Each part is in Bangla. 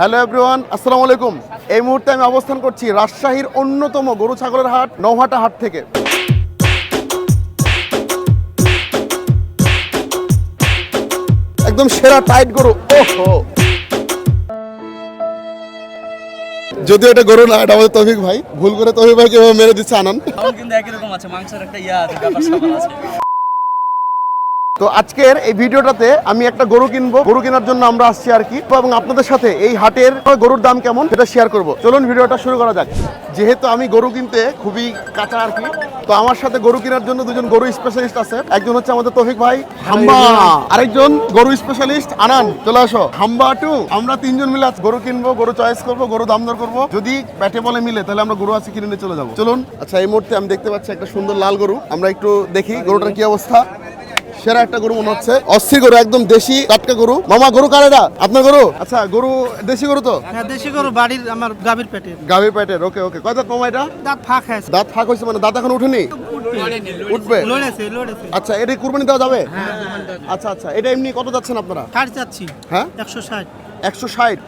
হ্যালো এভরিওয়ান, আসসালামু আলাইকুম। এই মুহূর্তে আমি অবস্থান করছি রাজশাহীর অন্যতম গরু ছাগলের হাট, নৌহাটা হাট থেকে। একদম সেরা টাইট গরু, ওহো। যদিও এটা গরু না, এটা আমাদের তৌফিক ভাই। ভুল করে তৌফিক ভাই কীভাবে মেরে দিচ্ছে আনন্দ কিন্তু একই রকম আছে, মাংসের একটা ইয়া আছে। তো আজকের এই ভিডিওটাতে আমি একটা গরু কিনবো। গরু কেনার জন্য আমরা আসছি আর কি। এবং আপনাদের সাথে এই হাটের গরুর দাম কেমন সেটা শেয়ার করব। চলুন ভিডিওটা শুরু করা যাক। যেহেতু আমি গরু কিনতে খুবই কাঁচা আর কি, তো আমার সাথে গরু কেনার জন্য দুজন গরু স্পেশালিস্ট আছে। একজন হচ্ছে আমাদের তৌফিক ভাই, হাম্বা। আরেকজন গরু স্পেশালিস্ট আনান। চলে আসো। হাম্বা টু আমরা তিনজন মিলে গরু কিনবো, গরু চয়েস করব, গরু দাম দর করব। যদি ব্যাটে বলে মিলে, তাহলে আমরা গরু আছে কিনে নিয়ে চলে যাব। চলুন। আচ্ছা এই মুহূর্তে আমি দেখতে পাচ্ছি একটা সুন্দর লাল গরু। আমরা একটু দেখি গরুটার কি অবস্থা। সেরা একটা গরু মনে হচ্ছে। অস্থির গরু একদম দেশি টাটকা গরু। মামা গরু কারেরা? আপনার গরু? আচ্ছা গরু দেশি গরু তো? হ্যাঁ দেশি গরু বাড়ির আমার গাভীর পেটে। গাভীর পেটের ওকে ওকে। কয় দাঁত মামা এটা? দাঁত ফাঁক হয়েছে। দাঁত ফাঁক হয়েছে মানে দাঁত এখন উঠেনি? উঠবে। আচ্ছা এটা কুরবানি দেওয়া যাবে? আচ্ছা আচ্ছা। এটা এমনি কত যাচ্ছেন আপনারা? কাট যাচ্ছি। হ্যাঁ? একশো ষাট। একশো ষাট।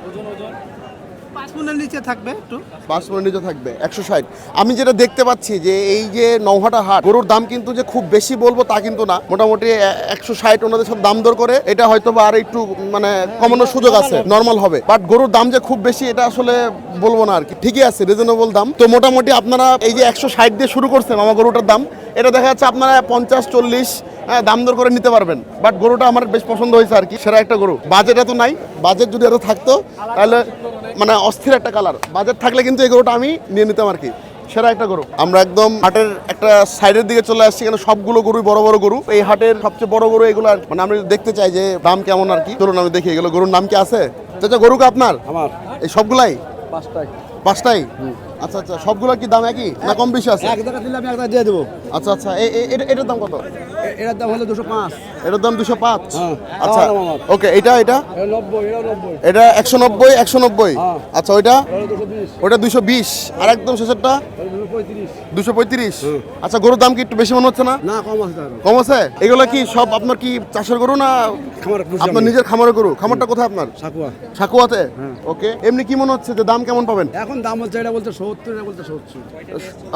পাঁচ নিচে থাকবে একটু? পাঁচ নিচে থাকবে, একশো ষাট। আমি যেটা দেখতে পাচ্ছি যে এই যে নৌহাটা হাট, গরুর দাম কিন্তু যে খুব বেশি বলব তা কিন্তু না। মোটামুটি একশো ষাট ওনাদের সাথে দাম দর করে, এটা হয়তো বা আর একটু মানে কমানোর সুযোগ আছে নর্মাল হবে। বাট গরুর দাম যে খুব বেশি, এটা আসলে বলব না আর কি। ঠিকই আছে রিজনেবল দাম। তো মোটামুটি আপনারা এই যে একশো ষাট দিয়ে শুরু করছেন আমার গরুটার দাম, এটা দেখা যাচ্ছে আপনারা পঞ্চাশ, চল্লিশ হ্যাঁ দাম দর করে নিতে পারবেন। বাট গরুটা আমার বেশ পছন্দ হয়েছে আর কি, সেরা একটা গরু। বাজেট এত নাই, বাজেট যদি এত থাকতো, তাহলে মানে অস্থির একটা কালার বাজার থাকলে কিন্তু এই গরুটা আমি নিয়ে নিতাম আর কি। সেরা একটা গরু। আমরা একদম হাটের একটা সাইডের দিকে চলে আসছি এখানে সবগুলো গরুই বড় বড় গরু। এই হাটের সবচেয়ে বড় গরু এগুলো আর মানে আমি দেখতে চাই যে দাম কেমন আর কি। চলুন আমি দেখি এগুলো। গরুর নাম কি আছে? চাচা গরু আপনার? আমার। এই সবগুলাই? পাঁচটাই। পাঁচটাই? আচ্ছা আচ্ছা সবগুলোর কি দাম একই? না কম বেশি আছে? এক টাকা দিলে আমি একটা দিয়ে দেবো। আচ্ছা আচ্ছা এটার দাম কত? এটার দাম হলো দুশো পাঁচ। এটার দাম দুশো পাঁচ? হ্যাঁ, আচ্ছা। ওকে এটা এটা? এটা একশো নব্বই একশো নব্বই? হ্যাঁ। আচ্ছা ওইটা? এটা দুশো বিশ। ওটা দুশো বিশ। আর একদম শেষেরটা? দুশো পঁয়ত্রিশ। আচ্ছা গরুর দাম কি একটু বেশি মনে হচ্ছে না? না কম আছে কম আছে? এগুলো কি সব আপনার কি চাষের গরু না খামার আপনার নিজের খামারের গরু খামারটা কোথায় আপনার? সাকুয়া। সাকুয়াতে? ওকে এমনি কি মনে হচ্ছে যে দাম কেমন পাবেন? এখন দাম হচ্ছে এটা বলতে সত্তর এটা বলতে সত্তর।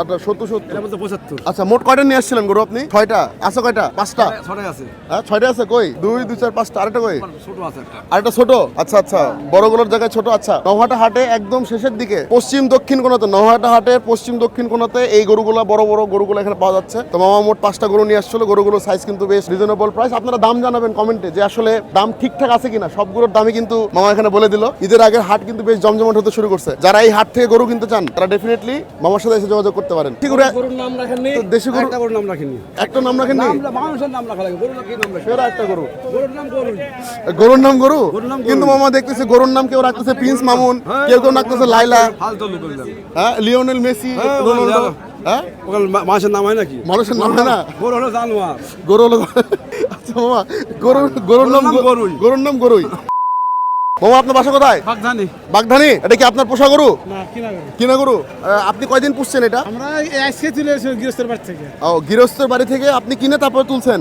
আচ্ছা সত্তর সত্তর। এটা বলতে পঁচাত্তর। আচ্ছা মোট কয়টা নিয়ে আসছিলেন গরু আপনি? ছয়টা। আছে কয়টা? পাঁচটা? ছটাই আছে। হ্যাঁ ছয়টা আছে কই? দুই দুই চার পাঁচটা। আরেকটা কই? ছোট আছে একটা। আরেকটা ছোট? আচ্ছা আচ্ছা। বড়গুলোর জায়গায় ছোট? আচ্ছা। নৌহাটা হাটে একদম শেষের দিকে পশ্চিম দক্ষিণ কোনাতে নৌহাটা হাটের পশ্চিম দক্ষিণ কোনাতে এই গরুগুলো বড় বড় গরুগুলো এখানে পাওয়া যাচ্ছে। তো মামা মোট পাঁচটা গরু নিয়ে আসছিল গরুগুলোর সাইজ কিন্তু বেশ রিজনেবল প্রাইস আপনারা দাম জানাবেন কমেন্টে যে আসলে দাম ঠিকঠাক আছে কিনা সবগুলোর দামই কিন্তু মামা এখানে বলে দিল। ঈদের আগের হাট কিন্তু বেশ জমজমাট হতে শুরু করছে। যারা এই হাট থেকে গরু কিনতে চান তারা ডেফিনেটলি মামার সাথে এসে যোগাযোগ করতে পারেন। ঠিক গরুর নাম রাখেননি দেশি গরু- একটা গরুর নাম রাখেননি একটা নাম রাখেন নাম মানুষের নাম রাখা লাগে। গরুর কি নাম রাখে সেরা একটা গরু। গরুর নাম গরু। গরুর নাম গরু। কিন্তু মামা দেখতেছে গরুর নাম কেউ রাখতেছে প্রিন্স মামুন কেউ কেউ রাখতেছে লাইলা হ্যাঁ লিওনেল মেসি হ্যাঁ, রোনাল্ডো। হ্যাঁ? ওখানে মানুষের নাম হয় নাকি? মানুষের নাম হয় না? গরু হলো জানোয়ার। গরু হলো আচ্ছা মামা গরু গরুর নাম গরুই। গরুর নাম গরুই। মামা আপনার বাসা কোথায়? বাগধানি। বাগধানি? এটা কি আপনার পোষা গরু? কিনা গরু। আপনি কয়দিন পুষছেন এটা? আমরা আজকে তুলে গৃহস্থের বাড়ি থেকে। ও গৃহস্থের বাড়ি থেকে আপনি কিনে তারপরে তুলছেন?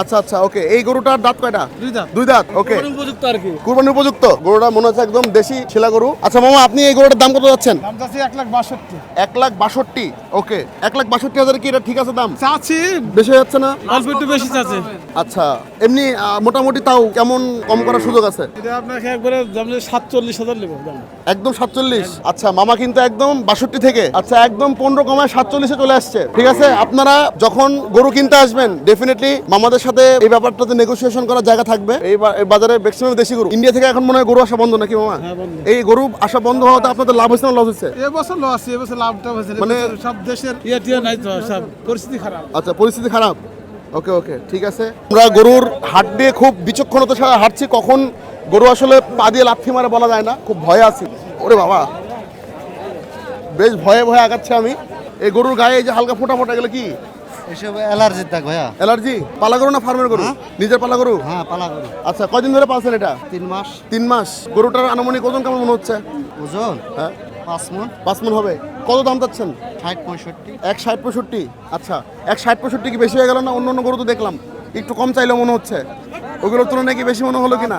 আচ্ছা আচ্ছা ওকে। এই গরুটার দাঁত কয়টা? দুই দাঁত। দুই দাঁত ওকে। উপযুক্ত আর কি। কুরবানির উপযুক্ত। গরুটা মনে হচ্ছে একদম দেশি ছেলা গরু। আচ্ছা মামা আপনি এই গরুটার দাম কত যাচ্ছেন? দাম এক লাখ বাষট্টি। এক লাখ বাষট্টি ওকে। এক লাখ বাষট্টি হাজার কি এটা ঠিক আছে দাম? চাচ্ছি বেশি যাচ্ছে না? অল্প একটু বেশি চাচ্ছে আচ্ছা এমনি মোটামুটি তাও কেমন কম করার সুযোগ আছে? এটা আপনাকে একবারে দাম সাতচল্লিশ হাজার নেব দাম একদম সাতচল্লিশ? আচ্ছা মামা কিন্তু একদম বাষট্টি থেকে। আচ্ছা একদম পনেরো কমায় সাতচল্লিশে চলে আসছে। ঠিক আছে আপনারা যখন গরু কিনতে আসবেন ডেফিনেটলি মামাদের সাথে এই ব্যাপারটাতে নেগোসিয়েশন করার জায়গা থাকবে। এই বাজারে ম্যাক্সিমাম দেশি গরু। ইন্ডিয়া থেকে এখন মনে হয় গরু আসা বন্ধ নাকি মামা? হ্যাঁ, এই গরু আসা বন্ধ হওয়াতে আপনাদের লাভ হচ্ছে না লস হচ্ছে এবছর লস এবছর লাভটা হয়েছে। মানে- মানে সব দেশের ইয়ে টিয়ে নাই তো সব পরিস্থিতি খারাপ। আচ্ছা পরিস্থিতি খারাপ। ওকে ওকে ঠিক আছে। আমরা গরুর হাট দিয়ে খুব বিচক্ষণতা ছাড়া হাঁটছি কখন গরু আসলে পা দিয়ে লাথি মারে বলা যায় না খুব ভয়ে আছি। ওরে বাবা বেশ ভয়ে ভয়ে আগাচ্ছে আমি। এই গরুর গায়ে এই যে হালকা ফোটা ফোটা এগুলো কি? এসব অ্যালার্জির দাগ ভাইয়া অ্যালার্জি? পালা গরু না ফার্মের গরু? নিজের পালা গরু? হ্যাঁ পালা করো আচ্ছা কয়দিন ধরে পালছেন এটা? তিন মাস। তিন মাস। গরুটার আনুমানিক ওজন কেমন মনে হচ্ছে? ওজন? হ্যাঁ। পাঁচ মন পাঁচ মন হবে? কত দাম চাচ্ছেন? ষাট পঁয়ষট্টি। এক ষাট পঁয়ষট্টি? আচ্ছা এক ষাট পঁয়ষট্টি কি বেশি হয়ে গেল না অন্য অন্য গরু তো দেখলাম? একটু কম চাইলেও মনে হচ্ছে। ওগুলোর তুলনায় কি বেশি মনে হলো কিনা?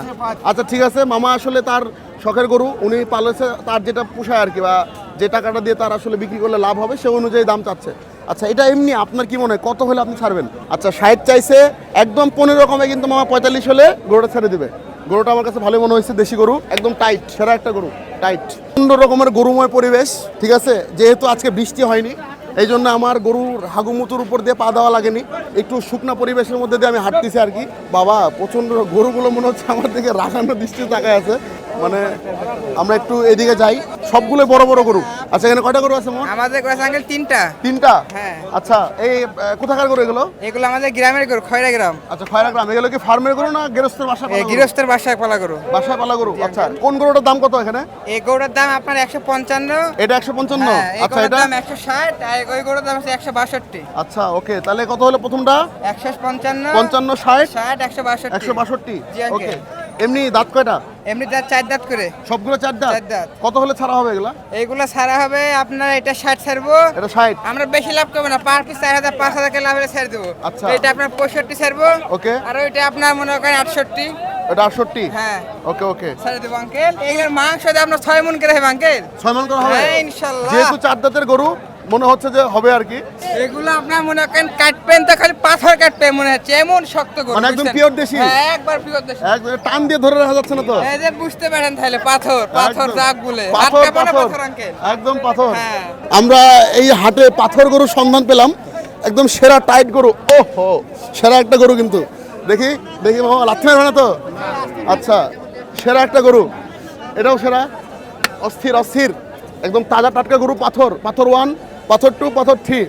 আচ্ছা ঠিক আছে মামা আসলে তার শখের গরু উনি পালেছে তার যেটা পোষায় আর কি বা যে টাকাটা দিয়ে তার আসলে বিক্রি করলে লাভ হবে সে অনুযায়ী দাম চাচ্ছে। আচ্ছা এটা এমনি আপনার কি মনে হয়? কত হলে আপনি ছাড়বেন? আচ্ছা ষাট চাইছে একদম পনেরো কমে কিন্তু মামা পঁয়তাল্লিশ হলে গরুটা ছেড়ে দিবে। গরুটা আমার কাছে ভালো মনে হয়েছে দেশি গরু একদম টাইট সেরা একটা গরু। টাইট সুন্দর রকমের গরুময় পরিবেশ, ঠিক আছে? যেহেতু আজকে বৃষ্টি হয়নি, এই জন্য আমার গরুর হাগুমুতুর উপর দিয়ে পা দেওয়া লাগেনি। একটু শুকনা পরিবেশের মধ্যে দিয়ে আমি হাঁটতেছি আর কি। বাবা, প্রচণ্ড গরুগুলো মনে হচ্ছে আমার দিকে রাখানো দৃষ্টি তাকায় আছে। মানে আমরা একটু এদিকে যাই। সবগুলো বড় বড় গরু। আচ্ছা এখানে কয়টা গরু আছে মোট আমাদের গোস আঙ্কেল তিনটা। তিনটা? হ্যাঁ। আচ্ছা এই কোথাকার গরু এগুলো? এগুলো আমাদের গ্রামের গরু খয়রা গ্রাম। আচ্ছা খয়রা গ্রাম। এগুলো কি ফার্মের গরু না গৃহস্থের বাসা গৃহস্থের বাসায় পালা গরু। বাসায় পালা গরু। আচ্ছা কোন গরুটার দাম কত এখানে? এই গরুটার দাম আপনার একশো পঞ্চান্ন। এটা একশো পঞ্চান্ন? হ্যাঁ আচ্ছা এটা? দাম একশো ষাট আর ওই গরুর দাম হচ্ছে একশো বাষট্টি। আচ্ছা ওকে তাহলে কত হলো প্রথমটা? একশো পঞ্চান্ন পঞ্চান্ন ষাট? ষাট একশো বাষট্টি। একশো বাষট্টি। ওকে। এমনি দাঁত কয়টা? এমনি তার চার দাঁত করে। সবগুলো চার দাঁত? চার দাঁত। কত হলে ছাড়া হবে এগুলা? এইগুলো ছাড়া হবে আপনার এটা ষাট ছাড়বো। এটা ষাট? আমরা বেশি লাভ করব না পার পিস চার হাজার পাঁচ হাজার লাভ হলে ছেড়ে দেবো। আচ্ছা। এটা আপনার পঁয়ষট্টি ছাড়বো। ওকে। আর ওইটা আপনার মনে করেন আটষট্টি। এটা আটষট্টি? হ্যাঁ। ওকে ওকে। ছেড়ে দেবো আঙ্কেল। এইগুলোর মাংস দিয়ে আপনার ছয় মন করে হবে আঙ্কেল। ছয় মান করা হবে? হ্যাঁ, ইনশাল্লাহ। যেহেতু চার দাঁতের গরু মনে হচ্ছে যে হবে আর কি? এগুলো আপনার মনে করেন কাটবেন তো খালি পাথর কাটবেন মনে হচ্ছে এমন শক্ত গরু মানে একদম pure দেশি? হ্যাঁ একবার পিওর দেশি। এক টান দিয়ে ধরে রাখা যাচ্ছে না তো? এই যে বুঝতে পারেন তাহলে পাথর পাথর দাগ বলে। পাথর পাথর। একদম পাথর। হ্যাঁ। আমরা এই হাটে পাথর গরুর সন্ধান পেলাম। একদম সেরা টাইট গরু। ও হো সেরা একটা গরু কিন্তু। দেখি দেখি মামা লাথি মারবে না তো? আচ্ছা সেরা একটা গরু। এটাও সেরা। অস্থির অস্থির। একদম তাজা টাটকা গরু পাথর পাথর ওয়ান পাথর টু পাথর থ্রি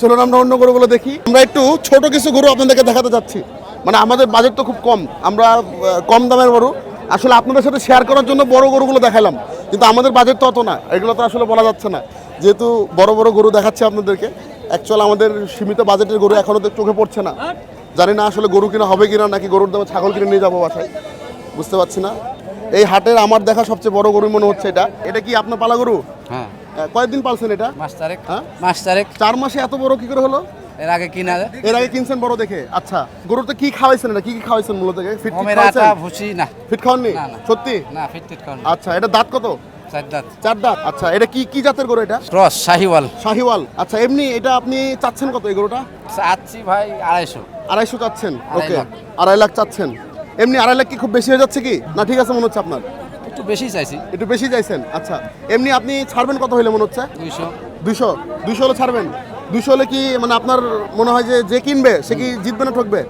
চলুন আমরা অন্য গরুগুলো দেখি। আমরা একটু ছোট কিছু গরু আপনাদেরকে দেখাতে চাচ্ছি মানে আমাদের বাজেট তো খুব কম। আমরা কম দামের গরু। আসলে আপনাদের সাথে শেয়ার করার জন্য বড় গরুগুলো দেখালাম। কিন্তু আমাদের বাজেট তো অত না। এগুলো তো আসলে বলা যাচ্ছে না। যেহেতু বড় বড় গরু দেখাচ্ছে আপনাদেরকে। অ্যাকচুয়াল আমাদের সীমিত বাজেটের গরু এখনও তো চোখে পড়ছে না। জানি না আসলে গরু কিনা হবে কিনা, নাকি গরুর দামে ছাগল কিনে নিয়ে যাব বাসায়। বুঝতে পারছি না। এই হাটের আমার দেখা সবচেয়ে বড় গরু মনে হচ্ছে এটা। এটা কি আপনার পালা গরু? হ্যাঁ। কয়েকদিন পালছেন এটা? মাস চারেক হ্যাঁ? মাস চারেক চার মাসে এত বড় কি করে হলো? এর আগে কিনা এর আগে কিনছেন বড় দেখে? আচ্ছা গরুতে কি খাওয়াইছেন এটা? কি কি খাওয়াইছেন মূলত? ফিট ফিট আটা ভুসি না। ফিট খাওয়াননি। সত্যি? না ফিট ফিট খাওয়ানো আচ্ছা এটা দাঁত কত? চার দাঁত। চার দাঁত? আচ্ছা এটা কি কি জাতের গরু এটা? ক্রস শাহিওয়াল। শাহিওয়াল। আচ্ছা এমনি এটা আপনি চাচ্ছেন কত এই গরুটা? চাচ্ছি ভাই আড়াইশো। আড়াইশো চাচ্ছেন? ওকে। আড়াই লাখ চাচ্ছেন। এমনি আড়াই লাখ কি খুব বেশি হয়ে যাচ্ছে কি? না ঠিক আছে মনে হচ্ছে আপনার? একটু বেশি চাইছি। একটু বেশি চাইছেন? আচ্ছা এমনি আপনি ছাড়বেন কত হইলে মনে হচ্ছে? দুইশো। দুইশো? দুইশো হলে ছাড়বেন? দুইশো হলে কি মানে আপনার মনে হয় যে যে কিনবে সে কি জিতবে না ঠকবে?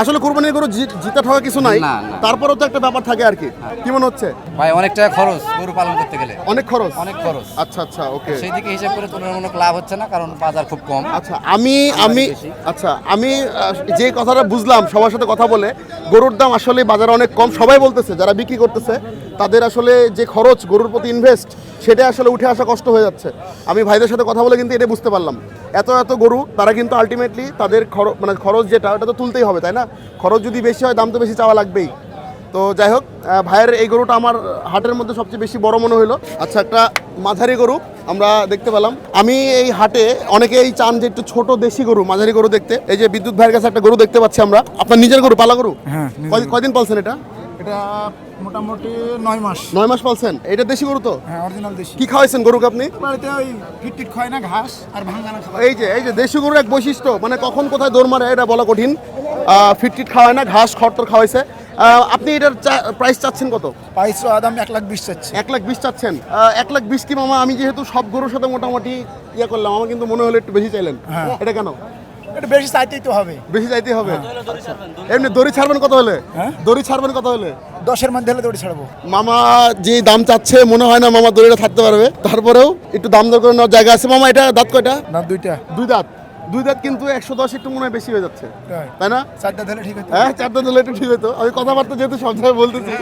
আসলে কোরবানির গরু জিতা ঠকা কিছু নাই। তারপরেও তো একটা ব্যাপার থাকে আর কি। কি মনে হচ্ছে? ভাই অনেক টাকা খরচ গরু পালন করতে গেলে। অনেক খরচ? অনেক খরচ। আচ্ছা আচ্ছা ওকে। সেই দিকে হিসাব করে তুলনামূলক লাভ হচ্ছে না কারণ বাজার খুব কম। আচ্ছা আমি আমি আচ্ছা আমি যে কথাটা বুঝলাম সবার সাথে কথা বলে গরুর দাম আসলে বাজারে অনেক কম। সবাই বলতেছে যারা বিক্রি করতেছে তাদের আসলে যে খরচ গরুর প্রতি ইনভেস্ট সেটা আসলে উঠে আসা কষ্ট হয়ে যাচ্ছে। আমি ভাইদের সাথে কথা বলে কিন্তু এটা বুঝতে পারলাম। এত এত গরু তারা কিন্তু আলটিমেটলি তাদের খরচ মানে খরচ যেটা ওটা তো তুলতেই হবে তাই না? খরচ যদি বেশি হয় দাম তো বেশি চাওয়া লাগবেই। তো যাই হোক ভাইয়ের এই গরুটা আমার হাটের মধ্যে সবচেয়ে বেশি বড় মনে হলো। আচ্ছা একটা মাঝারি গরু আমরা দেখতে পেলাম। আমি এই হাটে অনেকেই চান যে একটু ছোট দেশি গরু মাঝারি গরু দেখতে। এই যে বিদ্যুৎ ভাইয়ের কাছে একটা গরু দেখতে পাচ্ছি আমরা। আপনার নিজের গরু পালা গরু? হ্যাঁ, কয়- কয়দিন পালছেন এটা? এটা মোটামুটি নয় মাস। নয় মাস পালছেন? এটা দেশি গরু তো? হ্যাঁ অরিজিনাল দেশি। কি খাওয়াইছেন গরুকে আপনি? বাড়িতে ওই খায় না ঘাস আর ভাঙানা খাবার এই যে এই যে দেশি গরুর এক বৈশিষ্ট্য মানে কখন কোথায় দৌড় মারে এটা বলা কঠিন। ফিটটিট খাওয়ায় না ঘাস খড়টর খাওয়াইছে। আপনি এটার প্রাইস চাচ্ছেন কত? আদাম এক লাখ বিশ চাচ্ছে। এক লাখ বিশ চাচ্ছেন। এক লাখ বিশ কি মামা আমি যেহেতু সব গরুর সাথে মোটামুটি ইয়ে করলাম আমার কিন্তু মনে হলো একটু বেশি চাইলেন। হ্যাঁ। এটা কেন? এটা বেশি চাইতেই তো হবে। বেশি চাইতে হবে? আচ্ছা। এমনি দড়ি ছাড়বেন কত হলে? হ্যাঁ? দড়ি ছাড়বেন কত হলে? দশের মধ্যে হলে দৌড়ে ছাড়বো। মামা যে দাম চাচ্ছে মনে হয় না মামা দড়িটা থাকতে পারবে। তারপরেও একটু দাম দর করে নেওয়ার জায়গা আছে। মামা এটা দাঁত কয়টা? না দুইটা। দুই দাঁত। দুই দাঁত কিন্তু একশো দশ একটু মনে হয় বেশি হয়ে যাচ্ছে। তাই। না? চারটা ধরে ঠিক আছে হ্যাঁ চারটা দিলে একটু ঠিক হতো। আমি কথাবার্তা যেহেতু সব জায়গায় বলতেছি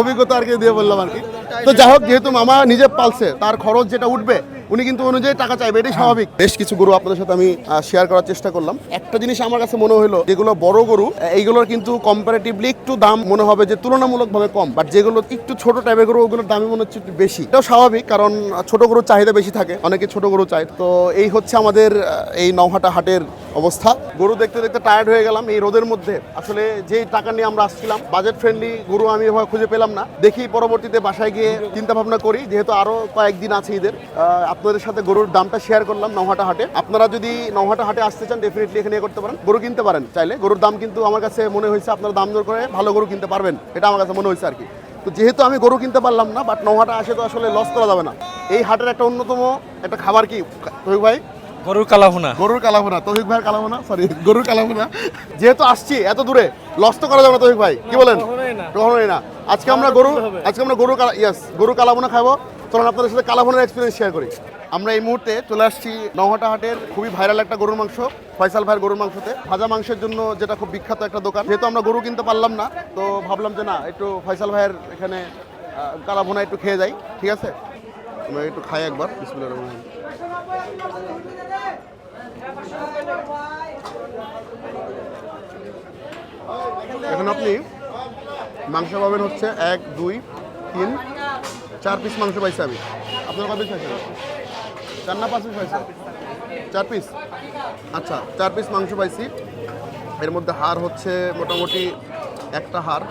অভিজ্ঞতা আর কি দিয়ে বললাম আর কি। তো যাই হোক যেহেতু মামা নিজে পালছে তার খরচ যেটা উঠবে উনি কিন্তু অনুযায়ী টাকা চাইবে, এটাই স্বাভাবিক। বেশ কিছু গরু আপনাদের সাথে আমি শেয়ার করার চেষ্টা করলাম। একটা জিনিস আমার কাছে মনে হলো যেগুলো বড় গরু এইগুলোর কিন্তু কম্পারেটিভলি একটু দাম মনে হবে যে তুলনামূলকভাবে কম। বাট যেগুলো একটু ছোট টাইপের গরু, ওগুলোর দামই মনে হচ্ছে একটু বেশি। এটাও স্বাভাবিক, কারণ ছোট গরুর চাহিদা বেশি থাকে, অনেকে ছোট গরু চায়। তো এই হচ্ছে আমাদের এই নৌহাটা হাটের অবস্থা। গরু দেখতে দেখতে টায়ার্ড হয়ে গেলাম এই রোদের মধ্যে। আসলে যেই টাকা নিয়ে আমরা আসছিলাম বাজেট ফ্রেন্ডলি গরু আমি এভাবে খুঁজে পেলাম না। দেখি পরবর্তীতে বাসায় গিয়ে চিন্তা ভাবনা করি, যেহেতু আরও কয়েকদিন আছে ঈদের। আপনাদের সাথে গরুর দামটা শেয়ার করলাম নৌহাটা হাটে। আপনারা যদি নৌহাটা হাটে আসতে চান ডেফিনেটলি এখানে করতে পারেন। গরু কিনতে পারেন চাইলে। গরুর দাম কিন্তু আমার কাছে মনে হয়েছে আপনারা দাম দর করে ভালো গরু কিনতে পারবেন। এটা আমার কাছে মনে হয়েছে আর কি। তো যেহেতু আমি গরু কিনতে পারলাম না বাট নৌহাটা আসে তো আসলে লস করা যাবে না। এই হাটের একটা অন্যতম একটা খাবার কি? তহিক ভাই? গরুর কালাভুনা। গরুর কালাভুনা। তৌহিক ভাইয়ের কালাভুনা? সরি গরুর কালাভুনা। যেহেতু আসছি এত দূরে লস তো করা যাবে না তৌহিক ভাই। কি বলেন? কখনোই না। আজকে আমরা গরু আজকে আমরা গরু ইয়াস গরু কালাভুনা খাব। চলুন, আপনাদের সাথে কালাভুনার এক্সপিরিয়েন্স শেয়ার করি। আমরা এই মুহূর্তে চলে আসছি নৌহাটা হাটের খুবই ভাইরাল একটা গরুর মাংস, ফয়সাল ভাইয়ের গরুর মাংসতে। ভাজা মাংসের জন্য যেটা খুব বিখ্যাত একটা দোকান। যেহেতু আমরা গরু কিনতে পারলাম না, তো ভাবলাম যে না, একটু ফয়সাল ভাইয়ের এখানে কালাভুনা একটু খেয়ে যাই, ঠিক আছে? আমরা একটু খাই একবার, বিসমিল্লাহির রহমানির এখন আপনি মাংস পাবেন হচ্ছে এক, দুই, তিন চার পিস মাংস পাইছি আমি। আপনার কত পিস পাইছেন? চার না পাঁচ পিস পাইছেন? চার পিস আচ্ছা চার পিস মাংস পাইছি। এর মধ্যে হার হচ্ছে মোটামুটি একটা হাড়।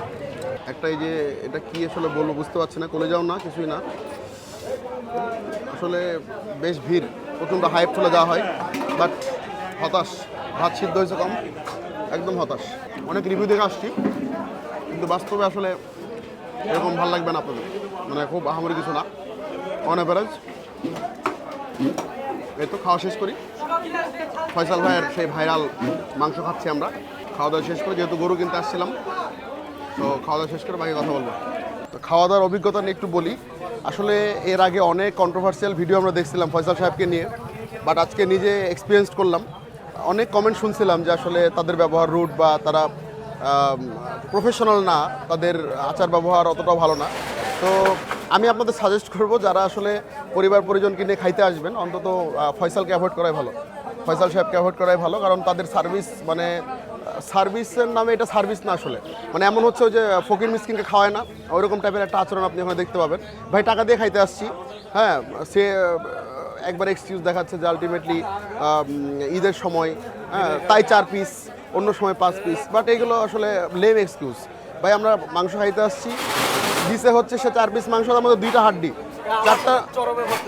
একটা এই যে, এটা কি আসলে বলব বুঝতে পারছি না, কলে যাও না, কিছুই না। আসলে বেশ ভিড়, প্রচণ্ড হাইপ চলে যাওয়া হয়। বাট হতাশ, ভাত সিদ্ধ হয়েছে কম, একদম হতাশ। অনেক রিভিউ দেখে আসছি। কিন্তু বাস্তবে আসলে এরকম ভালো লাগবে না আপনাদের। মানে খুব আহামরি কিছু না। অন অ্যাভারেজ এই তো খাওয়া শেষ করি। ফয়সাল ভাইয়ের সেই ভাইরাল মাংস খাচ্ছি আমরা। খাওয়া দাওয়া শেষ করে যেহেতু গরু কিনতে আসছিলাম, তো খাওয়া দাওয়া শেষ করে বাকি কথা বলব। তো খাওয়া দাওয়ার অভিজ্ঞতা নিয়ে একটু বলি। আসলে এর আগে অনেক কন্ট্রোভার্সিয়াল ভিডিও আমরা দেখছিলাম ফয়সাল সাহেবকে নিয়ে বাট আজকে নিজে এক্সপিরিয়েন্স করলাম। অনেক কমেন্ট শুনছিলাম যে আসলে তাদের ব্যবহার রুট বা তারা প্রফেশনাল না, তাদের আচার ব্যবহার অতটাও ভালো না। তো আমি আপনাদের সাজেস্ট করব যারা আসলে পরিবার পরিজনকে নিয়ে খাইতে আসবেন, অন্তত ফয়সালকে অ্যাভয়েড করাই ভালো। ফয়সাল সাহেবকে অ্যাভয়েড করাই ভালো, কারণ তাদের সার্ভিস মানে সার্ভিসের নামে এটা সার্ভিস না আসলে। মানে এমন হচ্ছে যে, ফকির মিসকিনকে খাওয়ায় না, ওইরকম টাইপের একটা আচরণ আপনি ওখানে দেখতে পাবেন। ভাই, টাকা দিয়ে খাইতে আসছি। হ্যাঁ সে একবার এক্সকিউজ দেখাচ্ছে যে আলটিমেটলি ঈদের সময় হ্যাঁ তাই চার পিস অন্য সময় পাঁচ পিস বাট এগুলো আসলে লেম এক্সকিউজ ভাই আমরা মাংস খাইতে আসছি। দিছে হচ্ছে সে চার পিস মাংস তার মধ্যে দুইটা হাড্ডি। চারটা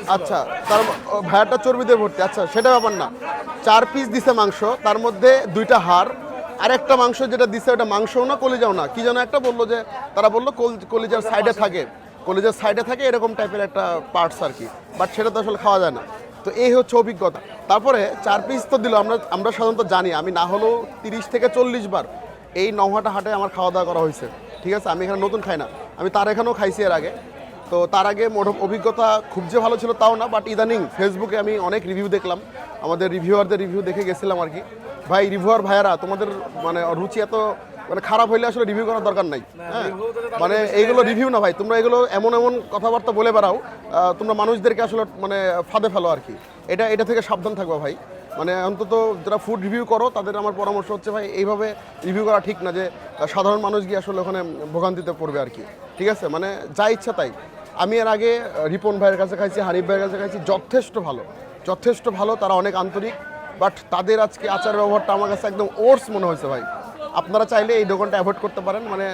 আচ্ছা তার ভাইয়াটা চর্বিতে ভর্তি। আচ্ছা সেটা ব্যাপার না। চার পিস দিছে মাংস তার মধ্যে দুইটা হাড়। আর একটা মাংস যেটা দিছে ওটা মাংসও না কলিজাও না। কি যেন একটা বলল যে তারা বলল কল- কলিজার সাইডে থাকে। কলিজার সাইডে থাকে এরকম টাইপের একটা পার্টস আর কি। বাট সেটা তো আসলে খাওয়া যায় না। তো এই হচ্ছে অভিজ্ঞতা। তারপরে চার পিস তো দিল, আমরা আমরা সাধারণত জানি, আমি না হলেও তিরিশ থেকে চল্লিশ বার এই নহাটা হাটে আমার খাওয়া দাওয়া করা হয়েছে, ঠিক আছে? আমি এখানে নতুন খাই না, আমি তার এখানেও খাইছি এর আগে। তো তার আগে মোট অভিজ্ঞতা খুব যে ভালো ছিল তাও না বাট ইদানিং ফেসবুকে আমি অনেক রিভিউ দেখলাম, আমাদের রিভিউয়ারদের রিভিউ দেখে গেছিলাম আর কি। ভাই রিভিউয়ার ভাইয়ারা, তোমাদের মানে রুচি এত মানে খারাপ হইলে আসলে রিভিউ করার দরকার নাই। হ্যাঁ? মানে এইগুলো রিভিউ না ভাই তোমরা এগুলো এমন এমন কথাবার্তা বলে বেড়াও তোমরা মানুষদেরকে আসলে মানে ফাঁদে ফেলো আর কি। এটা এটা থেকে সাবধান থাকবা ভাই। মানে অন্তত যারা ফুড রিভিউ করো তাদের আমার পরামর্শ হচ্ছে ভাই এইভাবে রিভিউ করা ঠিক না যে সাধারণ মানুষ গিয়ে আসলে ওখানে ভোগান্তিতে পড়বে আর কি। ঠিক আছে? মানে যা ইচ্ছা তাই। আমি এর আগে রিপন ভাইয়ের কাছে খাইছি হানিফ ভাইয়ের কাছে খাইছি যথেষ্ট ভালো। যথেষ্ট ভালো তারা অনেক আন্তরিক বাট তাদের আজকে আচার ব্যবহারটা আমার কাছে একদম ওর্স মনে হয়েছে ভাই। আপনারা চাইলে এই দোকানটা অ্যাভয়েড করতে পারেন। মানে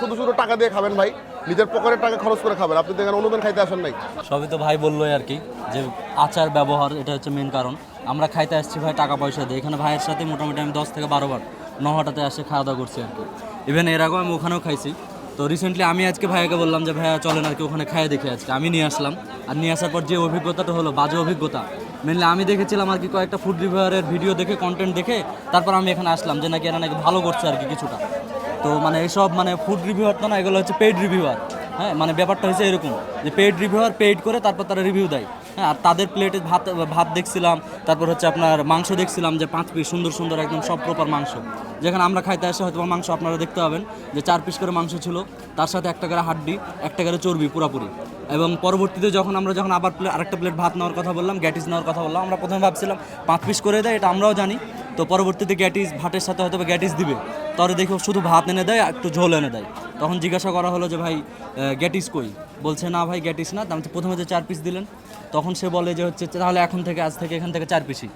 শুধু শুধু টাকা দিয়ে খাবেন ভাই। নিজের পকেটের টাকা খরচ করে খাবেন। আপনি দেখেন অনুদান খাইতে আসেন নাই। সবই তো ভাই বললোই আর কি, যে আচার, ব্যবহার, এটা হচ্ছে মেন কারণ। আমরা খাইতে আসছি ভাই টাকা পয়সা দিয়ে। এখানে ভাইয়ের সাথে মোটামুটি আমি দশ থেকে বারো বার নহটাতে আসে খাওয়া দাওয়া করছি আর কি। ইভেন এর আগেও আমি ওখানেও খাইছি। তো রিসেন্টলি আমি আজকে ভাইয়াকে বললাম যে, ভাইয়া, চলেন আর কি ওখানে খাইয়ে দেখে আজকে। আমি নিয়ে আসলাম। আর নিয়ে আসার পর যে অভিজ্ঞতাটা হলো, বাজে অভিজ্ঞতা। মেনলি আমি দেখেছিলাম আর কি কয়েকটা ফুড রিভিউয়ারের ভিডিও দেখে কন্টেন্ট দেখে, তারপর আমি এখানে আসলাম যে, নাকি এরা নাকি ভালো করছে আর কি কিছুটা? তো মানে এসব মানে ফুড রিভিউয়ার তো না, এগুলো হচ্ছে পেইড রিভিউয়ার হ্যাঁ মানে ব্যাপারটা হয়েছে এরকম যে পেইড রিভিউয়ার পেইড করে তারপর তারা রিভিউ দেয়। হ্যাঁ আর তাদের প্লেটে ভাত ভাত দেখছিলাম, তারপর হচ্ছে আপনার মাংস দেখছিলাম যে পাঁচ পিস সুন্দর সুন্দর একদম সব প্রপার মাংস। যেখানে আমরা খাইতে আসে হয়তো মাংস আপনারা দেখতে পাবেন যে চার পিস করে মাংস ছিল, তার সাথে একটা করে হাড্ডি, একটা করে চর্বি পুরাপুরি। এবং পরবর্তীতে যখন আমরা যখন আবার আরেকটা প্লেট ভাত নেওয়ার কথা বললাম গ্যাটিস নেওয়ার কথা বললাম, আমরা প্রথমে ভাবছিলাম পাঁচ পিস করে দেয়, এটা আমরাও জানি। তো পরবর্তীতে গ্যাটিস ভাতের সাথে হয়তো গ্যাটিস দিবে। তরে দেখি শুধু ভাত এনে দেয়, একটু ঝোল এনে দেয়। তখন জিজ্ঞাসা করা হলো যে, ভাই গ্যাটিস কই? বলছে, না ভাই, গ্যাটিস না। তার প্রথমে যে চার পিস দিলেন, তখন সে বলে যে হচ্ছে, তাহলে এখন থেকে, আজ থেকে এখান থেকে চার পিসই।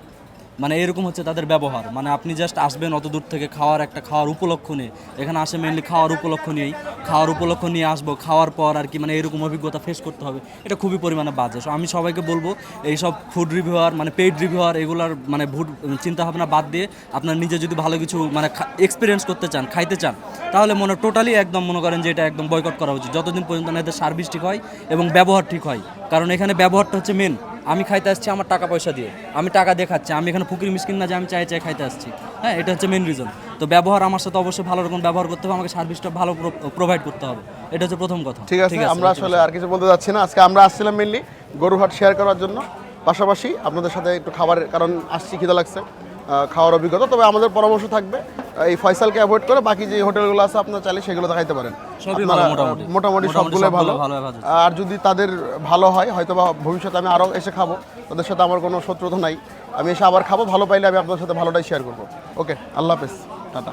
মানে এরকম হচ্ছে তাদের ব্যবহার। মানে আপনি জাস্ট আসবেন অত দূর থেকে খাওয়ার একটা খাওয়ার উপলক্ষ নিয়ে। এখানে আসে মেনলি খাওয়ার উপলক্ষ নিয়েই। খাওয়ার উপলক্ষ নিয়ে আসব, খাওয়ার পর আর কি মানে এরকম অভিজ্ঞতা ফেস করতে হবে। এটা খুবই পরিমাণে বাজে। সো আমি সবাইকে বলব, এইসব ফুড রিভিউয়ার মানে পেইড রিভিউয়ার এগুলার মানে ভুট চিন্তা ভাবনা বাদ দিয়ে আপনার নিজে যদি ভালো কিছু মানে এক্সপিরিয়েন্স করতে চান, খাইতে চান, তাহলে মনে টোটালি একদম মনে করেন যে এটা একদম বয়কট করা উচিত। যতদিন পর্যন্ত না এদের সার্ভিস ঠিক হয় এবং ব্যবহার ঠিক হয়। কারণ এখানে ব্যবহারটা হচ্ছে মেন আমি খাইতে আসছি আমার টাকা পয়সা দিয়ে। আমি টাকা দিয়ে খাচ্ছি আমি এখানে ফুকির মিসকিন না যে আমি চাই চাই খাইতে আসছি। হ্যাঁ এটা হচ্ছে মেন রিজন তো ব্যবহার আমার সাথে অবশ্যই ভালো রকম ব্যবহার করতে হবে আমাকে সার্ভিসটা ভালো প্রোভাইড করতে হবে। এটা হচ্ছে প্রথম কথা। ঠিক আছে আমরা আসলে আর কিছু বলতে যাচ্ছি না। আজকে আমরা আসছিলাম মেনলি গরুহাট শেয়ার করার জন্য। পাশাপাশি আপনাদের সাথে একটু খাবারের কারণ আসছি খিদে লাগছে খাওয়ার অভিজ্ঞতা। তবে আমাদের পরামর্শ থাকবে এই ফয়সালকে অ্যাভয়েড করে বাকি যে হোটেলগুলো আছে আপনারা চাইলে সেগুলো দেখাইতে পারেন। মোটামুটি। সবগুলো ভালো। ভালো। আর যদি তাদের ভালো হয় হয়তো বা ভবিষ্যতে আমি আরও এসে খাব। তাদের সাথে আমার কোনো শত্রুতা নাই। আমি এসে আবার খাব ভালো পাইলে আমি আপনার সাথে ভালোটাই শেয়ার করব। ওকে আল্লাহ হাফেজ। টাটা।